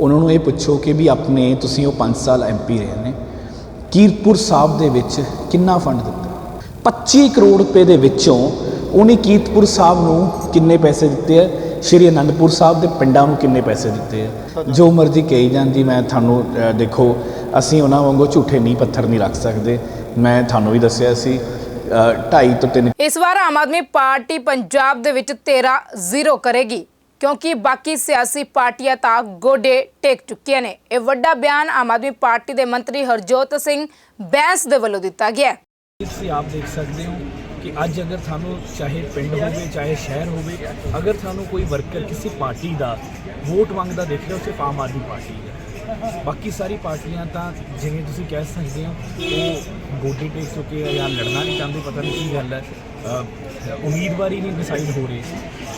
ਉਹਨਾਂ ਨੂੰ ਇਹ ਪੁੱਛੋ ਕਿ ਵੀ ਆਪਣੇ, ਤੁਸੀਂ ਉਹ 5 ਸਾਲ ਐਮਪੀ ਰਹੇ ਨੇ। ਕੀਰਤਪੁਰ ਸਾਹਿਬ ਦੇ ਵਿੱਚ ਕਿੰਨਾ ਫੰਡ ਦਿੱਤਾ? 25 ਕਰੋੜ ਰੁਪਏ ਦੇ ਵਿੱਚੋਂ ਉਹਨੇ ਕੀਰਤਪੁਰ ਸਾਹਿਬ ਨੂੰ ਕਿੰਨੇ ਪੈਸੇ ਦਿੱਤੇ ਆ? ਸ਼੍ਰੀ ਅਨੰਦਪੁਰ ਸਾਹਿਬ ਦੇ ਪਿੰਡਾਂ ਨੂੰ ਕਿੰਨੇ ਪੈਸੇ ਦਿੱਤੇ ਆ? ਜੋ ਮਰਜ਼ੀ ਕਹੀ ਜਾਂਦੀ, ਮੈਂ ਤੁਹਾਨੂੰ ਦੇਖੋ, ਅਸੀਂ ਉਹਨਾਂ ਵਾਂਗੂ ਝੂਠੇ ਨੀਂਹ ਪੱਥਰ ਨਹੀਂ ਰੱਖ ਸਕਦੇ। ਮੈਂ ਤੁਹਾਨੂੰ ਵੀ ਦੱਸਿਆ ਸੀ 2.5 ਤੋਂ 3 ਇਸ ਵਾਰ ਆਮ ਆਦਮੀ ਪਾਰਟੀ ਪੰਜਾਬ ਦੇ ਵਿੱਚ 13 ਜ਼ੀਰੋ ਕਰੇਗੀ। ਕਿਉਂਕਿ ਬਾਕੀ ਸਿਆਸੀ ਪਾਰਟੀਆਂ ਤਾਂ ਗੋਡੇ ਟੇਕ ਚੁੱਕੀਆਂ ਨੇ। ਇਹ ਵੱਡਾ ਬਿਆਨ ਆਮ ਆਦਮੀ ਪਾਰਟੀ ਦੇ ਮੰਤਰੀ ਹਰਜੋਤ ਸਿੰਘ ਬੈਂਸ ਦੇ ਵੱਲੋਂ ਦਿੱਤਾ ਗਿਆ ਤੁਸੀਂ ਆਪ ਦੇਖ ਸਕਦੇ ਹੋ ਕਿ ਅੱਜ ਅਗਰ ਸਾਨੂੰ ਚਾਹੇ ਪਿੰਡ ਹੋਵੇ, ਚਾਹੇ ਸ਼ਹਿਰ ਹੋਵੇ, ਅਗਰ ਸਾਨੂੰ ਕੋਈ ਵਰਕਰ ਕਿਸੇ ਪਾਰਟੀ ਦਾ ਵੋਟ ਮੰਗਦਾ ਦੇਖ ਰਿਹਾ, ਉਹ ਸਿਰਫ ਆਮ ਆਦਮੀ ਪਾਰਟੀ ਹੈ। ਬਾਕੀ ਸਾਰੀ ਪਾਰਟੀਆਂ ਤਾਂ ਜਿਵੇਂ ਤੁਸੀਂ ਕਹਿ ਸਕਦੇ ਹੋ, ਉਹ ਗੋਡੀ ਟੇਕ ਚੁੱਕੇ ਆ ਜਾਂ ਲੜਨਾ ਨਹੀਂ ਚਾਹੁੰਦੇ, ਪਤਾ ਨਹੀਂ ਕੀ ਗੱਲ ਹੈ। ਉਮੀਦਵਾਰੀ ਨਹੀਂ ਡਿਸਾਈਡ ਹੋ ਰਹੀ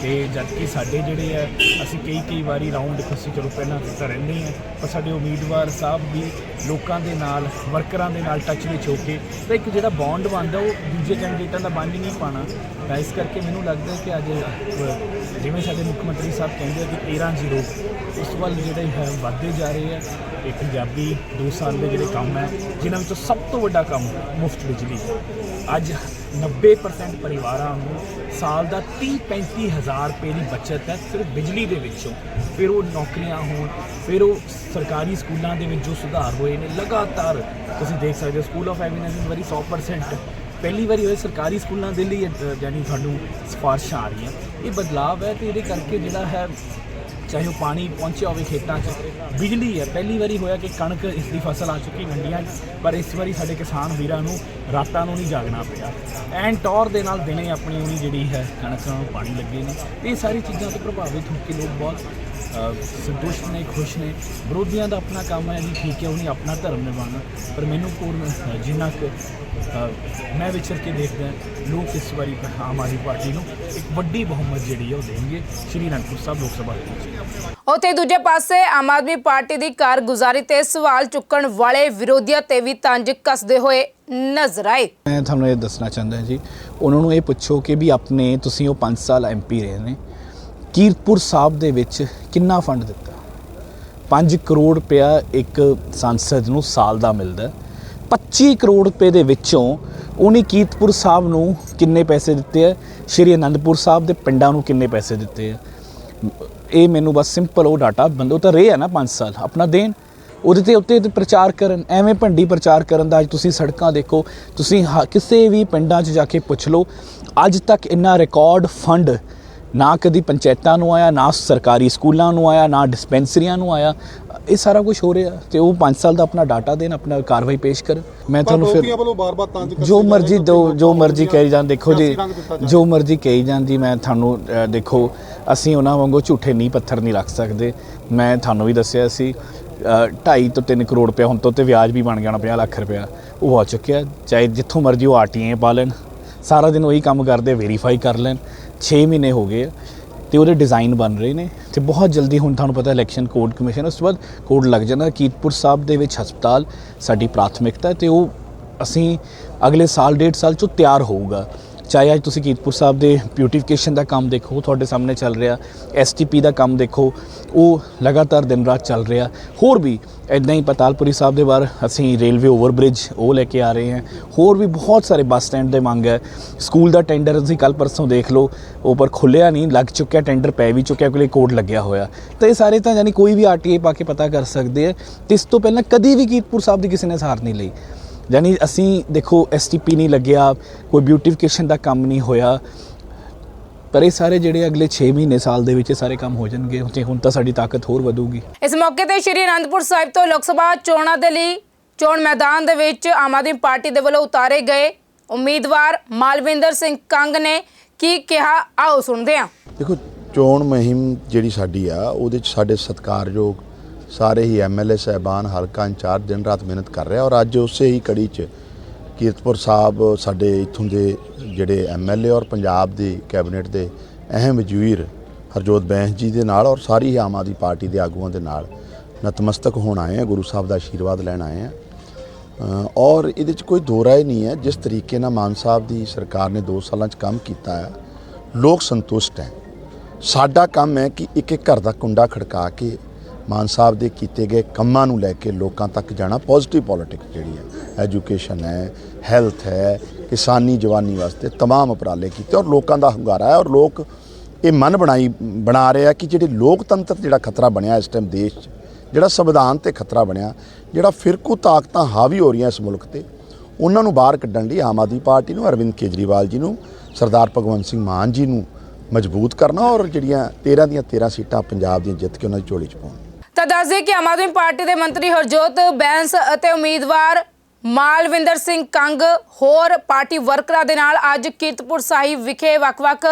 ਤੇ ਜਦ ਕਿ ਸਾਡੇ ਜਿਹੜੇ ਆ, ਅਸੀਂ ਕਈ ਕਈ ਵਾਰੀ ਰਾਉਂਡ ਦੇਖੋ ਅਸੀਂ ਚਲੋ ਪਹਿਲਾਂ ਤਾਂ ਰਹਿੰਦੇ ਹਾਂ, ਪਰ ਸਾਡੇ ਉਮੀਦਵਾਰ ਸਾਹਿਬ ਵੀ ਲੋਕਾਂ ਦੇ ਨਾਲ ਵਰਕਰਾਂ ਦੇ ਨਾਲ ਟੱਚ ਵਿੱਚ ਹੋ ਕੇ ਤਾਂ ਇੱਕ ਜਿਹੜਾ ਬੌਂਡ ਬਣਦਾ, ਉਹ ਦੂਜੇ ਕੈਂਡੀਡੇਟਾਂ ਦਾ ਬਣ ਹੀ ਨਹੀਂ ਪਾਣਾ ਤਾਂ ਇਸ ਕਰਕੇ ਮੈਨੂੰ ਲੱਗਦਾ ਕਿ ਅੱਜ ਜਿਵੇਂ ਸਾਡੇ ਮੁੱਖ ਮੰਤਰੀ ਸਾਹਿਬ ਕਹਿੰਦੇ ਆ ਕਿ 13 ਜ਼ੀਰੋ ਉਸ ਵੱਲ ਜਿਹੜੇ ਹੈ, ਵੱਧਦੇ ਜਾ ਰਹੇ ਆ ਇਹ ਪੰਜਾਬੀ 2 ਸਾਲ ਦੇ ਜਿਹੜੇ ਕੰਮ ਹੈ, ਜਿਨ੍ਹਾਂ ਵਿੱਚੋਂ ਸਭ ਤੋਂ ਵੱਡਾ ਕੰਮ ਮੁਫਤ ਬਿਜਲੀ ਅੱਜ 90% ਪਰਿਵਾਰਾਂ ਨੂੰ ਸਾਲ ਦਾ 30 35 ਹਜ਼ਾਰ ਰੁਪਏ ਦੀ ਬਚਤ ਹੈ ਸਿਰਫ ਬਿਜਲੀ ਦੇ ਵਿੱਚੋਂ। ਫਿਰ ਉਹ ਨੌਕਰੀਆਂ ਹੋਣ ਫਿਰ ਉਹ ਸਰਕਾਰੀ ਸਕੂਲਾਂ ਦੇ ਵਿੱਚ ਜੋ ਸੁਧਾਰ ਹੋਏ ਨੇ ਲਗਾਤਾਰ ਤੁਸੀਂ ਦੇਖ ਸਕਦੇ ਹੋ ਸਕੂਲ ਆਫ ਐਵੀਨੈਂਸ ਇਸ ਵਾਰੀ 100% ਪਹਿਲੀ ਵਾਰੀ ਹੋਏ ਸਰਕਾਰੀ ਸਕੂਲਾਂ ਦੇ ਲਈ ਅ, ਯਾਨੀ ਤੁਹਾਨੂੰ ਸਿਫਾਰਸ਼ਾਂ ਆ ਰਹੀਆਂ। ਇਹ ਬਦਲਾਅ ਹੈ ਤੇ ਇਹਦੇ ਕਰਕੇ ਜਿਹੜਾ ਹੈ ਚਾਹੇ ਉਹ ਪਾਣੀ ਪਹੁੰਚਿਆ ਹੋਵੇ ਖੇਤਾਂ 'ਚ। ਬਿਜਲੀ ਹੈ। ਪਹਿਲੀ ਵਾਰੀ ਹੋਇਆ ਕਿ ਕਣਕ ਇਸ ਦੀ ਫਸਲ ਆ ਚੁੱਕੀ ਮੰਡੀਆਂ 'ਚ। ਪਰ ਇਸ ਵਾਰੀ ਸਾਡੇ ਕਿਸਾਨ ਵੀਰਾਂ ਨੂੰ ਰਾਤਾਂ ਨੂੰ ਨਹੀਂ ਜਾਗਣਾ ਪਿਆ। ਐਨ ਟੌਰ ਦੇ ਨਾਲ ਦਿਨੇ ਆਪਣੀ ਉਹਨੀ ਜਿਹੜੀ ਹੈ ਕਣਕਾਂ, ਪਾਣੀ ਲੱਗੇ ਨੇ। ਇਹ ਸਾਰੀ ਚੀਜ਼ਾਂ ਤੋਂ ਪ੍ਰਭਾਵਿਤ ਹੋ ਕੇ ਲੋਕ ਬਹੁਤ ਸੰਤੁਸ਼ਟ ਨੇ ਖੁਸ਼ ਨੇ। ਵਿਰੋਧੀਆਂ ਦਾ ਆਪਣਾ ਕੰਮ ਹੈ ਜੀ ਠੀਕ ਹੈ ਉਹਨੇ ਆਪਣਾ ਧਰਮ ਨਿਭਾਉਣਾ। ਪਰ ਮੈਨੂੰ ਪੂਰਨ ਅ, ਜਿੰਨਾ ਕੁ ਮੈਂ ਵਿਚਰ ਕੇ ਦੇਖਦਾ ਲੋਕ ਇਸ ਵਾਰੀ ਆਮ ਆਦਮੀ ਪਾਰਟੀ ਨੂੰ ਇੱਕ ਵੱਡੀ ਬਹੁਮਤ ਜਿਹੜੀ ਹੈ ਉਹ ਦੇਣਗੇ। ਸ਼੍ਰੀ ਅਨੰਦਪੁਰ ਸਾਹਿਬ ਲੋਕ ਸਭਾ ਦੇ ਵਿੱਚ। ਉੱਥੇ ਦੂਜੇ ਪਾਸੇ ਆਮ ਆਦਮੀ ਪਾਰਟੀ ਦੀ ਕਾਰਗੁਜ਼ਾਰੀ ਤੇ ਸਵਾਲ ਚੁੱਕਣ ਵਾਲੇ ਵਿਰੋਧੀਆਂ ਤੇ ਵੀ ਤੰਜ ਕੱਸਦੇ ਹੋਏ ਨਜ਼ਰ ਆਏ। ਮੈਂ ਤੁਹਾਨੂੰ ਇਹ ਦੱਸਣਾ ਚਾਹੁੰਦਾ ਜੀ ਉਹਨਾਂ ਨੂੰ ਇਹ ਪੁੱਛੋ ਕਿ ਵੀ ਆਪਣੇ ਤੁਸੀਂ ਉਹ 5 ਸਾਲ ਐਮਪੀ ਰਹੇ ਨੇ ਕੀਰਤਪੁਰ ਸਾਹਿਬ ਦੇ ਵਿੱਚ ਕਿੰਨਾ ਫੰਡ ਦਿੱਤਾ? 5 ਕਰੋੜ ਰੁਪਇਆ ਇੱਕ ਸੰਸਦ ਨੂੰ ਸਾਲ ਦਾ ਮਿਲਦਾ ਹੈ। 25 ਕਰੋੜ ਰੁਪਏ ਦੇ ਵਿੱਚੋਂ ਉਹਨੇ ਕੀਰਤਪੁਰ ਸਾਹਿਬ ਨੂੰ ਕਿੰਨੇ ਪੈਸੇ ਦਿੱਤੇ ਆ? ਸ਼੍ਰੀ ਅਨੰਦਪੁਰ ਸਾਹਿਬ ਦੇ ਪਿੰਡਾਂ ਨੂੰ ਕਿੰਨੇ ਪੈਸੇ ਦਿੱਤੇ ਆ? ਇਹ ਮੈਨੂੰ ਬਸ ਸਿੰਪਲ ਉਹ ਡਾਟਾ ਬੰਦੋ ਤਾਂ ਰਹੇ ਆ ਨਾ 5 ਸਾਲ, ਆਪਣਾ ਦੇਣ। ਉਹਦੇ ਤੇ ਉੱਤੇ ਪ੍ਰਚਾਰ ਕਰਨ, ਐਵੇਂ ਭੰਡੀ ਪ੍ਰਚਾਰ ਕਰਨ ਦਾ ਅੱਜ ਤੁਸੀਂ ਸੜਕਾਂ ਦੇਖੋ, ਤੁਸੀਂ ਹ- ਕਿਸੇ ਵੀ ਪਿੰਡਾਂ 'ਚ ਜਾ ਕੇ ਪੁੱਛ ਲਓ, ਅੱਜ ਤੱਕ ਇੰਨਾ ਰਿਕਾਰਡ ਫੰਡ ਨਾ ਕਦੀ ਪੰਚਾਇਤਾਂ ਨੂੰ ਆਇਆ ਨਾ ਸਰਕਾਰੀ ਸਕੂਲਾਂ ਨੂੰ ਆਇਆ ਨਾ ਡਿਸਪੈਂਸਰੀਆਂ ਨੂੰ ਆਇਆ। ਇਹ ਸਾਰਾ ਕੁਝ ਹੋ ਰਿਹਾ ਤੇ ਉਹ 5 ਸਾਲ ਦਾ ਆਪਣਾ ਡਾਟਾ ਦੇਣ ਆਪਣਾ ਕਾਰਵਾਈ ਪੇਸ਼ ਕਰਨ। ਮੈਂ ਤੁਹਾਨੂੰ ਫਿਰ ਜੋ ਮਰਜ਼ੀ ਦੋ ਜੋ ਮਰਜ਼ੀ ਕਹੀ ਜਾਣ ਦੇਖੋ ਜੀ ਜਾ ਮਰਜ਼ੀ ਕਹੀ ਜਾਂਦੀ ਮੈਂ ਤੁਹਾਨੂੰ ਦੇਖੋ ਅਸੀਂ ਉਹਨਾਂ ਵਾਂਗੂ ਝੂਠੇ ਨੀਂਹ ਪੱਥਰ ਨਹੀਂ ਰੱਖ ਸਕਦੇ। ਮੈਂ ਤੁਹਾਨੂੰ ਵੀ ਦੱਸਿਆ ਸੀ 2.5 ਤੋਂ 3 ਕਰੋੜ ਰੁਪਏ ਹੁਣ ਤੋਂ ਤੇ ਵਿਆਜ ਵੀ ਬਣ ਜਾਣਾ 50 ਲੱਖ ਰੁਪਇਆ। ਉਹ ਆ ਚੁੱਕਿਆ ਚਾਹੇ ਜਿੱਥੋਂ ਮਰਜ਼ੀ ਉਹ ਆਰਟੀਏ ਪਾ ਲੈਣ। ਸਾਰਾ ਦਿਨ ਉਹੀ ਕੰਮ ਕਰਦੇ ਵੈਰੀਫਾਈ ਕਰ ਲੈਣ। 6 ਮਹੀਨੇ ਹੋ ਗਏ ਆ ਤੇ ਉਹਦੇ ਡਿਜ਼ਾਈਨ ਬਣ ਰਹੇ ਨੇ ਤੇ ਬਹੁਤ ਜਲਦੀ ਹੁਣ ਤੁਹਾਨੂੰ ਪਤਾ ਇਲੈਕਸ਼ਨ ਕੋਡ ਕਮਿਸ਼ਨ ਉਸ ਤੋਂ ਬਾਅਦ ਕੋਡ ਲੱਗ ਜਾਣਾ ਕੀਰਤਪੁਰ ਸਾਹਿਬ ਦੇ ਵਿੱਚ ਹਸਪਤਾਲ ਸਾਡੀ ਪ੍ਰਾਥਮਿਕਤਾ ਹੈ ਤੇ ਉਹ ਅਸੀਂ ਅਗਲੇ ਸਾਲ, ਡੇਢ ਸਾਲ ਚ ਤਿਆਰ ਹੋਊਗਾ। ਚਾਹੇ ਅੱਜ ਤੁਸੀਂ ਕੀਰਤਪੁਰ ਸਾਹਿਬ ਦੇ ਬਿਊਟੀਫਿਕੇਸ਼ਨ ਦਾ ਕੰਮ ਦੇਖੋ ਤੁਹਾਡੇ ਸਾਹਮਣੇ ਚੱਲ ਰਿਹਾ ਐਸਟੀਪੀ ਦਾ ਕੰਮ ਦੇਖੋ, ਉਹ ਲਗਾਤਾਰ ਦਿਨ ਰਾਤ ਚੱਲ ਰਿਹਾ। ਹੋਰ ਵੀ ਇਦਾਂ ਹੀ ਪਤਾਲਪੁਰੀ ਸਾਹਿਬ ਦੇ ਬਾਹਰ ਅਸੀਂ ਰੇਲਵੇ ਓਵਰਬ੍ਰਿਜ ਉਹ ਲੈ ਕੇ ਆ ਰਹੇ ਹਾਂ। ਹੋਰ ਵੀ ਬਹੁਤ ਸਾਰੇ ਬੱਸ ਸਟੈਂਡ ਦੇ ਮੰਗ ਹੈ। ਸਕੂਲ ਦਾ ਟੈਂਡਰ ਅਸੀਂ ਕੱਲ ਪਰਸੋਂ ਦੇਖ ਲਓ, ਉਹ ਪਰ ਖੁੱਲਿਆ ਨਹੀਂ, ਲੱਗ ਚੁੱਕਿਆ ਟੈਂਡਰ ਪੈ ਵੀ ਚੁੱਕਿਆ ਕੋਈ ਕੋਡ ਲੱਗਿਆ ਹੋਇਆ। ਤਾਂ ਇਹ ਸਾਰੇ ਤਾਂ ਯਾਨੀ ਕੋਈ ਵੀ ਆਰਟੀਏ ਪਾ ਕੇ ਪਤਾ ਕਰ ਸਕਦੇ ਆ ਤੇ ਇਸ ਤੋਂ ਪਹਿਲਾਂ ਕਦੀ ਵੀ ਕੀਰਤਪੁਰ ਸਾਹਿਬ ਦੀ ਕਿਸੇ ਨੇ ਸਾਰ ਨਹੀਂ ਲਈ। ਯਾਨੀ ਅਸੀਂ ਦੇਖੋ ਐਸਟੀਪੀ ਨਹੀਂ ਲੱਗਿਆ ਕੋਈ ਬਿਊਟੀਫਿਕੇਸ਼ਨ ਦਾ ਕੰਮ ਨਹੀਂ ਹੋਇਆ। ਪਰ ਇਹ ਸਾਰੇ ਜਿਹੜੇ ਅਗਲੇ 6 ਮਹੀਨੇ ਸਾਲ ਦੇ ਵਿੱਚ ਇਹ ਸਾਰੇ ਕੰਮ ਹੋ ਜਾਣਗੇ ਤੇ ਹੁਣ ਤਾਂ ਸਾਡੀ ਤਾਕਤ ਹੋਰ ਵਧੂਗੀ। ਇਸ ਮੌਕੇ ਤੇ ਸ਼੍ਰੀ ਅਨੰਦਪੁਰ ਸਾਹਿਬ ਤੋਂ ਲੋਕ ਸਭਾ ਚੋਣਾਂ ਦੇ ਲਈ ਚੋਣ ਮੈਦਾਨ ਦੇ ਵਿੱਚ ਆਮ ਆਦਮੀ ਪਾਰਟੀ ਦੇ ਵੱਲੋਂ ਉਤਾਰੇ ਗਏ ਉਮੀਦਵਾਰ ਮਾਲਵਿੰਦਰ ਸਿੰਘ ਕੰਗ ਨੇ ਕੀ ਕਿਹਾ ਆਓ ਸੁਣਦੇ ਹਾਂ। ਦੇਖੋ ਚੋਣ ਮੁਹਿੰਮ ਜਿਹੜੀ ਸਾਡੀ ਆ ਉਹਦੇ ਚ ਸਾਡੇ ਸਤਿਕਾਰਯੋਗ ਸਾਰੇ ਹੀ ਐਮਐਲਏ ਸਹਿਬਾਨ ਹਲਕਾ ਇੰਚਾਰਜ ਦਿਨ ਰਾਤ ਮਿਹਨਤ ਕਰ ਰਿਹਾ ਔਰ ਅੱਜ ਉਸੇ ਹੀ ਕੜੀ ਚ ਕੀਰਤਪੁਰ ਸਾਹਿਬ ਸਾਡੇ ਇਥੋਂ ਦੇ ਜਿਹੜੇ ਐਮਐਲਏ ਔਰ ਪੰਜਾਬ ਦੇ ਕੈਬਨਿਟ ਦੇ ਅਹਿਮ ਵਜ਼ੀਰ ਹਰਜੋਤ ਬੈਂਸ ਜੀ ਦੇ ਨਾਲ ਔਰ ਸਾਰੀ ਹੀ ਆਮ ਆਦਮੀ ਪਾਰਟੀ ਦੇ ਆਗੂਆਂ ਦੇ ਨਾਲ ਨਤਮਸਤਕ ਹੋਣ ਆਏ ਆ, ਗੁਰੂ ਸਾਹਿਬ ਦਾ ਆਸ਼ੀਰਵਾਦ ਲੈਣ ਆਏ ਆ। ਔਰ ਇਹਦੇ ਚ ਕੋਈ ਦੋ ਰਾਏ ਨਹੀਂ ਹੈ। ਜਿਸ ਤਰੀਕੇ ਨਾਲ ਮਾਨ ਸਾਹਿਬ ਦੀ ਸਰਕਾਰ ਨੇ 2 ਸਾਲਾਂ ਚ ਕੰਮ ਕੀਤਾ ਹੈ ਲੋਕ ਸੰਤੁਸ਼ਟ ਹੈ। ਸਾਡਾ ਕੰਮ ਹੈ ਕਿ ਇੱਕ ਇੱਕ ਘਰ ਦਾ ਕੁੰਡਾ ਖੜਕਾ ਕੇ ਮਾਨ ਸਾਹਿਬ ਦੇ ਕੀਤੇ ਗਏ ਕੰਮਾਂ ਨੂੰ ਲੈ ਕੇ ਲੋਕਾਂ ਤੱਕ ਜਾਣਾ ਪੋਜ਼ਿਟਿਵ ਪੋਲਿਟਿਕਸ ਜਿਹੜੀ ਹੈ ਐਜੂਕੇਸ਼ਨ ਹੈ ਹੈਲਥ ਹੈ ਕਿਸਾਨੀ ਜਵਾਨੀ ਵਾਸਤੇ तमाम ਉਪਰਾਲੇ ਕੀਤੇ ਔਰ ਲੋਕਾਂ ਦਾ ਹੁੰਗਾਰਾ ਹੈ ਔਰ ਲੋਕ ਇਹ ਮਨ ਬਣਾਈ ਬਣਾ ਰਹੇ ਆ ਕਿ ਜਿਹੜੇ ਲੋਕਤੰਤਰ ਜਿਹੜਾ ਖਤਰਾ ਬਣਿਆ ਇਸ ਟਾਈਮ ਦੇਸ਼ 'ਚ ਜਿਹੜਾ ਸੰਵਿਧਾਨ ਤੇ ਖਤਰਾ ਬਣਿਆ ਜਿਹੜਾ ਫਿਰਕੂ ਤਾਕਤਾਂ ਹਾਵੀ ਹੋ ਰਹੀਆਂ ਇਸ ਮੁਲਕ ਤੇ ਉਹਨਾਂ ਨੂੰ ਬਾਹਰ ਕੱਢਣ ਲਈ ਆਮ ਆਦਮੀ ਪਾਰਟੀ ਨੂੰ ਅਰਵਿੰਦ ਕੇਜਰੀਵਾਲ ਜੀ ਨੂੰ ਸਰਦਾਰ ਭਗਵੰਤ ਸਿੰਘ ਮਾਨ ਜੀ ਨੂੰ ਮਜ਼ਬੂਤ ਕਰਨਾ ਔਰ ਜਿਹੜੀਆਂ 13 ਦੀਆਂ 13 ਸੀਟਾਂ ਪੰਜਾਬ ਦੀਆਂ ਜਿੱਤ ਕੇ ਉਹਨਾਂ ਦੀ ਝੋਲੀ 'ਚ ਪਾਉਣ ਤਾਂ ਦੱਸ ਦਈਏ ਕਿ ਆਮ ਆਦਮੀ ਪਾਰਟੀ ਦੇ ਮੰਤਰੀ ਹਰਜੋਤ ਬੈਂਸ ਅਤੇ ਉਮੀਦਵਾਰ ਮਾਲਵਿੰਦਰ ਸਿੰਘ ਕੰਗ ਹੋਰ ਪਾਰਟੀ ਵਰਕਰਾਂ ਦੇ ਨਾਲ ਅੱਜ ਕੀਰਤਪੁਰ ਸਾਹਿਬ ਵਿਖੇ ਵੱਖ-ਵੱਖ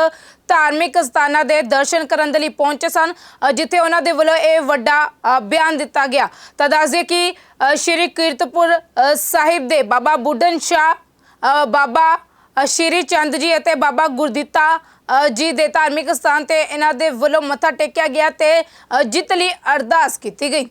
ਧਾਰਮਿਕ ਸਥਾਨਾਂ ਦੇ ਦਰਸ਼ਨ ਕਰਨ ਦੇ ਲਈ ਪਹੁੰਚੇ ਸਨ ਜਿੱਥੇ ਉਹਨਾਂ ਦੇ ਵੱਲੋਂ ਇਹ ਵੱਡਾ ਬਿਆਨ ਦਿੱਤਾ ਗਿਆ। ਤਾਂ ਦੱਸ ਦਈਏ ਕਿ ਸ਼੍ਰੀ ਕੀਰਤਪੁਰ ਸਾਹਿਬ ਦੇ ਬਾਬਾ ਬੁੱਢਨ ਸ਼ਾਹ ਬਾਬਾ ਸ਼੍ਰੀ ਚੰਦ ਜੀ ਅਤੇ ਬਾਬਾ ਗੁਰਦਿੱਤਾ ਜੀ ਦੇ ਧਾਰਮਿਕ ਸਥਾਨ ਤੇ ਇਹਨਾਂ ਦੇ ਵੱਲੋਂ ਮੱਥਾ ਟੇਕਿਆ ਗਿਆ ਤੇ ਜਿੱਤ ਲਈ ਅਰਦਾਸ ਕੀਤੀ ਗਈ।